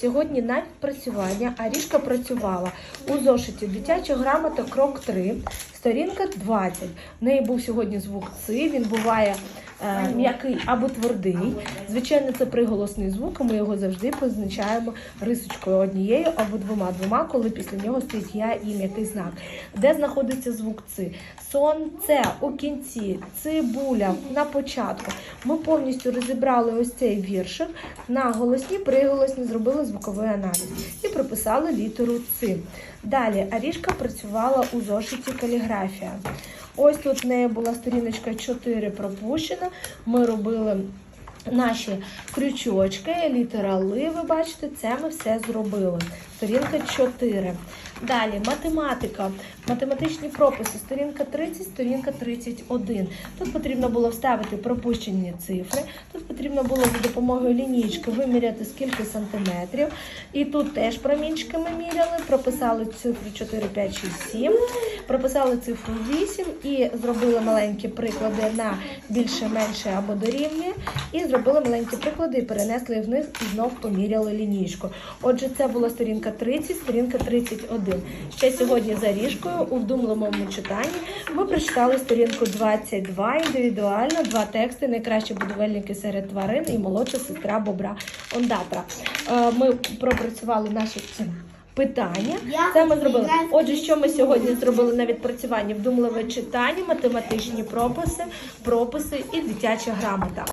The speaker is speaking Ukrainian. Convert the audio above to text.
Сьогодні на відпрацювання Арішка працювала у зошиті Дитяча грамота крок 3, сторінка 20. В неї був сьогодні звук «ци», він буває м'який або твердий. Звичайно, це приголосний звук, і ми його завжди позначаємо рисочкою однією або двома двома, коли після нього стоїть я і м'який знак. Де знаходиться звук «ци»? Сонце у кінці, цибуля на початку. Ми повністю розібрали ось цей віршик на голосні, приголосні, зробили звуковий аналіз і прописали літеру Ци. Далі Арішка працювала у зошиті каліграфія. Ось тут в неї була сторіночка 4 пропущена. Ми робили наші крючочки, літера Ли, ви бачите, це ми все зробили. Сторінка 4. Далі математика, математичні прописи, сторінка 30, сторінка 31. Тут потрібно було вставити пропущені цифри. Тут потрібно було за допомогою лінійки виміряти скільки сантиметрів. І тут теж промінчики ми міряли, прописали цифру 4, 5, 6, 7, прописали цифру 8 і зробили маленькі приклади на більше, менше або дорівнює. І зробили маленькі приклади і перенесли вниз і знов поміряли лінійку. Отже, це була сторінка 30, сторінка 31. Ще сьогодні за ріжкою у вдумливому читанні ми прочитали сторінку 22 індивідуально, два тексти найкращі будівельники серед тварин і молодша сестра бобра Ондатра. Е, Ми пропрацювали наші питання. Це ми зробили. Отже, що ми сьогодні зробили на відпрацюванні? Вдумливе читання, математичні прописи, прописи і дитяча грамота.